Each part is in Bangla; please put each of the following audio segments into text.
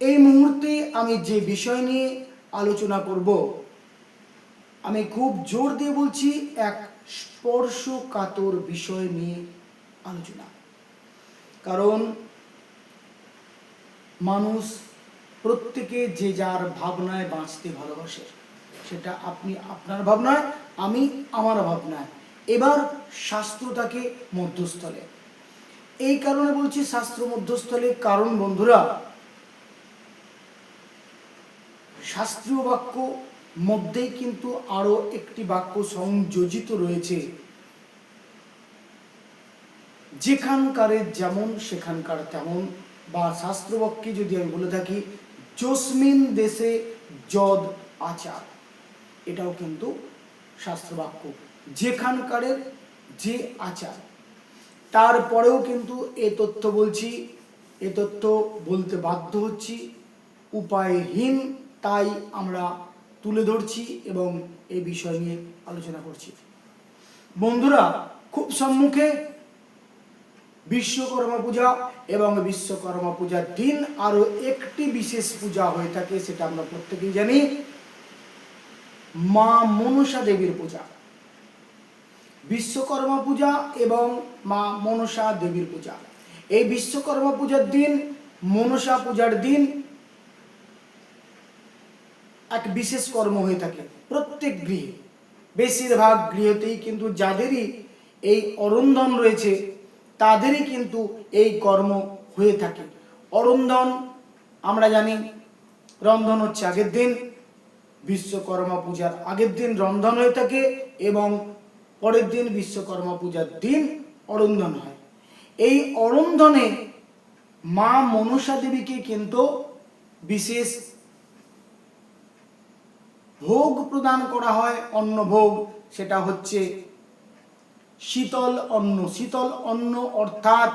এই মুহূর্তে আমি যে বিষয় নিয়ে আলোচনা করব, আমি খুব জোর দিয়ে বলছি এক স্পর্শকাতর বিষয় নিয়ে আলোচনা। কারণ মানুষ প্রত্যেকে যে যার ভাবনায় বাঁচতে ভালোবাসে, সেটা আপনি আপনার ভাবনায়, আমি আমার ভাবনায়। এবার শাস্ত্রটাকে মধ্যস্থলে। এই কারণে বলছি শাস্ত্র মধ্যস্থলে, কারণ বন্ধুরা শাস্ত্রীয় বাক্য মধ্যেই কিন্তু আরও একটি বাক্য সংযোজিত রয়েছে। যেখানকারের যেমন, সেখানকার তেমন। বা শাস্ত্রবাক্যে যদি আমি বলে থাকি জসমিন দেশে যদ আচার। এটাও কিন্তু শাস্ত্রবাক্য যেখানকারের যে আচার। তারপরেও কিন্তু এ তথ্য বলছি, এ তথ্য বলতে বাধ্য হচ্ছি। উপায়হীন তাই আমরা তুলে ধরছি এবং এই বিষয় নিয়ে আলোচনা করছি। বন্ধুরা, খুব সম্মুখে বিশ্বকর্মা পূজা এবং বিশ্বকর্মা পূজার দিন আরও একটি বিশেষ পূজা হয়ে থাকে, সেটা আমরা প্রত্যেকেই জানি। মা মনসা দেবীর পূজা। বিশ্বকর্মা পূজা এবং মা মনসা দেবীর পূজা। এই বিশ্বকর্মা পূজার দিন, মনসা পূজার দিন এক বিশেষ কর্ম হয়ে থাকে প্রত্যেক গৃহে। বেশিরভাগ গৃহতেই কিন্তু যাদেরই এই অরন্ধন রয়েছে, তাদেরই কিন্তু এই কর্ম হয়ে থাকে। অরন্ধন আমরা জানি, রন্ধন হচ্ছে আগের দিন, বিশ্বকর্মা পূজার আগের দিন রন্ধন হয়ে থাকে এবং পরের দিন বিশ্বকর্মা পূজার দিন অরন্ধন হয়। এই অরন্ধনে মা মনসা দেবীকে কিন্তু বিশেষ ভোগ প্রদান করা হয় অন্ন ভোগ, সেটা হচ্ছে শীতল অন্ন। শীতল অন্ন অর্থাৎ,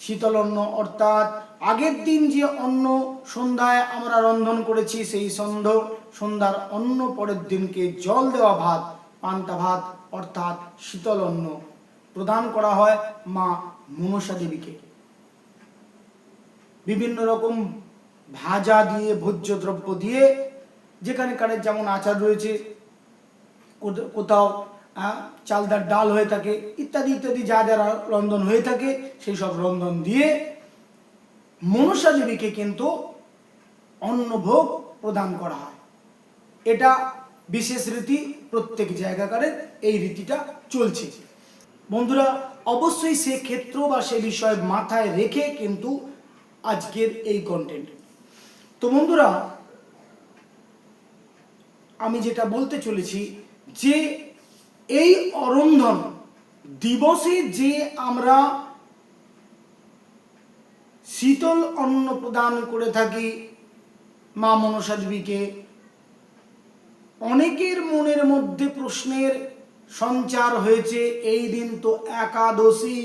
শীতল অন্ন অর্থাৎ আগের দিন যে অন্ন সন্ধ্যায় আমরা রন্ধন করেছি, সেই সন্ধ, সন্ধ্যার অন্ন, পরের দিনকে জল দেওয়া ভাত, পান্তা ভাত অর্থাৎ শীতল অন্ন প্রদান করা হয় মা মনসা দেবীকে। বিভিন্ন রকম ভাজা দিয়ে, ভোজ্য দ্রব্য দিয়ে যেখানে কারের যেমন আচার রয়েছে কোথা- কোথাও আহ, চালদার ডাল হয়ে থাকে ইত্যাদি ইত্যাদি যা যা রন্ধন হয়ে থাকে সেই সব রন্ধন দিয়ে মনসা দেবীকে কিন্তু অন্নভোগ প্রদান করা হয়। এটা বিশেষ রীতি প্রত্যেক জায়গাকারের এই রীতিটা চলছে। বন্ধুরা অবশ্যই সে ক্ষেত্র বা সে বিষয় মাথায় রেখে কিন্তু আজকের এই কন্টেন্ট তো বন্ধুরা আমি যেটা বলতে চলেছি যে এই অরন্ধন দিবসে যে আমরা শীতল অন্ন প্রদান করে থাকি মা মনসা দেবীকে, অনেকের মনের মধ্যে প্রশ্নের সঞ্চার হয়েছে, এই দিন তো একাদশী।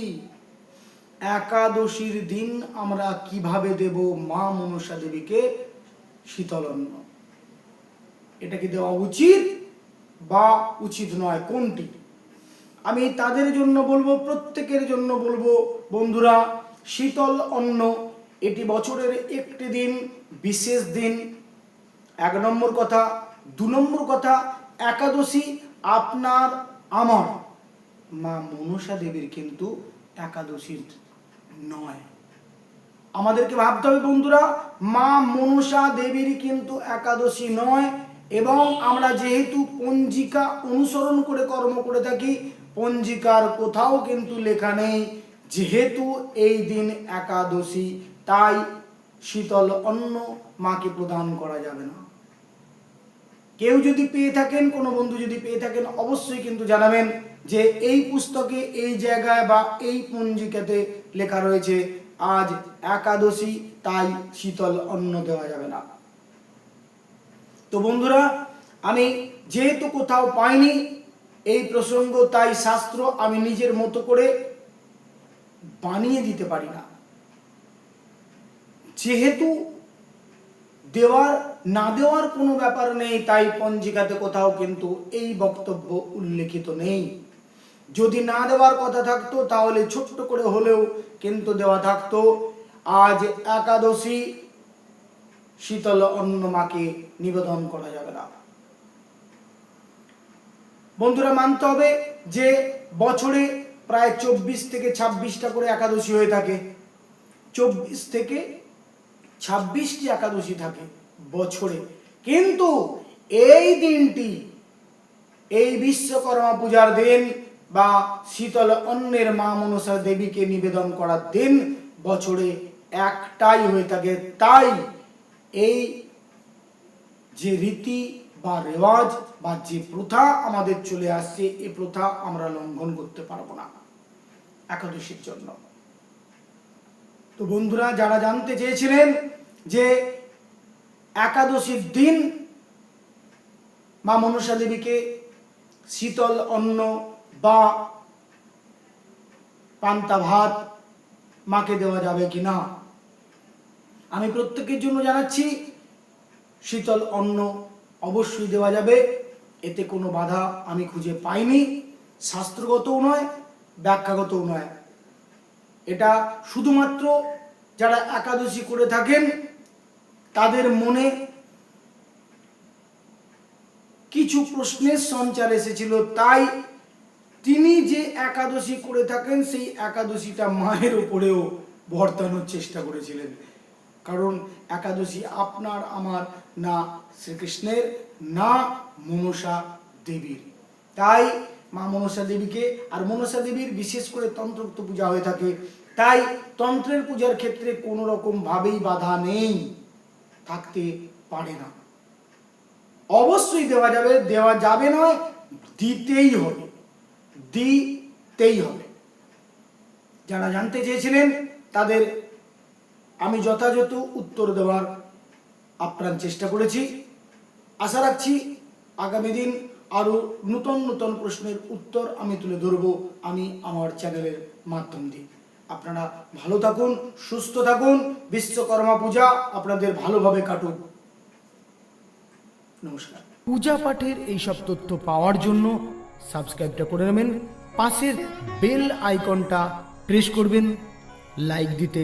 একাদশীর দিন আমরা কীভাবে দেব মা মনসা দেবীকে শীতল অন্ন? এটা কি দেওয়া উচিত বা উচিত নয়? কোনটি? আমি তাদের জন্য বলব, প্রত্যেকের জন্য বলব, বন্ধুরা, শীতল অন্ন এটি বছরের একটি দিন, বিশেষ দিন। এক নম্বর কথা। দু নম্বর কথা, একাদশী আপনার আমার। মা মনসা দেবীর কিন্তু একাদশীর নয়। আমাদেরকে ভাবতে হবে, বন্ধুরা, মা মনসা দেবীর কিন্তু একাদশী নয় এবং আমরা যেহেতু পঞ্জিকা অনুসরণ করে কর্ম করে থাকি, পঞ্জিকার কোথাও কিন্তু লেখা নেই, যেহেতু এই দিন একাদশী, তাই শীতল অন্ন মাকে প্রদান করা যাবে না। কেউ যদি পেয়ে থাকেন, কোনো বন্ধু যদি পেয়ে থাকেন, অবশ্যই কিন্তু জানাবেন যে এই পুস্তকে, এই জায়গায় বা এই পঞ্জিকাতে লেখা রয়েছে, আজ একাদশী, তাই শীতল অন্ন দেওয়া যাবে না। তো বন্ধুরা, আমি যেহেতু কোথাও পাইনি, এই প্রসঙ্গ, তাই শাস্ত্র আমি নিজের মতো করে বানিয়ে দিতে পারি না। যেহেতু দেওয়ার, না দেওয়ার কোনো ব্যাপার নেই, তাই পঞ্জিকাতে কোথাও কিন্তু এই বক্তব্য উল্লেখিত নেই। যদি না দেওয়ার কথা থাকতো, তাহলে ছোট্ট করে হলেও কিন্তু দেওয়া থাকতো। আজ একাদশী শীতল অন্ন মাকে নিবেদন করা যাবে না। বন্ধুরা, মানতে হবে যে বছরে প্রায় চব্বিশ থেকে ছাব্বিশটা করে একাদশী হয়ে থাকে। চব্বিশ থেকে ছাব্বিশটি একাদশী থাকে বছরে। কিন্তু এই দিনটি, এই বিশ্বকর্মা পূজার দিন বা শীতল অন্নের মা মনসা দেবীকে নিবেদন করার দিন বছরে একটাই হয়ে থাকে। তাই এই যে রীতি বা রেওয়াজ বা যে প্রথা আমাদের চলে আসছে এই প্রথা আমরা লঙ্ঘন করতে পারব না একাদশীর জন্য। তো বন্ধুরা, যারা জানতে চেয়েছিলেন যে একাদশীর দিন মা মনসা দেবীকে শীতল অন্ন বা পান্তা ভাত মাকে দেওয়া যাবে কি না আমি প্রত্যেকের জন্য জানাচ্ছি, শীতল অন্ন অবশ্যই দেওয়া যাবে। এতে কোনো বাধা আমি খুঁজে পাইনি, শাস্ত্রগতও নয়, ব্যাখ্যাগতও নয়। এটা শুধুমাত্র যারা একাদশী করে থাকেন, তাদের মনে কিছু প্রশ্নের সঞ্চার এসেছিল। তাই তিনি যে একাদশী করে থাকেন, সেই একাদশীটা মায়ের উপরেও বর্তানোর চেষ্টা করেছিলেন। কারণ একাদশী আপনার, আমার, না শ্রীকৃষ্ণের, না মনসা দেবীর। তাই মা মনসা দেবীকে আর মনসা দেবীর বিশেষ করে তন্ত্রোক্ত পূজা হয়ে থাকে। তাই তন্ত্রের পূজার ক্ষেত্রে কোনো রকম ভাবেই বাধা নেই। থাকতে পারে না। অবশ্যই দেওয়া যাবে দেওয়া যাবে না দিতেই হবে। দিতেই হবে। যারা জানতে চেয়েছিলেন তাদের আমি যথাযথ উত্তর দেওয়ার আপ্রাণ চেষ্টা করেছি। আশা রাখছি আগামী দিন আরও নূতন নূতন প্রশ্নের উত্তর আমি তুলে ধরব আমি আমার চ্যানেলের মাধ্যম দিয়ে। আপনারা ভালো থাকুন, সুস্থ থাকুন, বিশ্বকর্মা পূজা আপনাদের ভালোভাবে কাটুক। নমস্কার। পূজা পাঠের এই সব তথ্য পাওয়ার জন্য সাবস্ক্রাইবটা করে নেবেন, পাশের বেল আইকনটা প্রেস করবেন, লাইক দিতে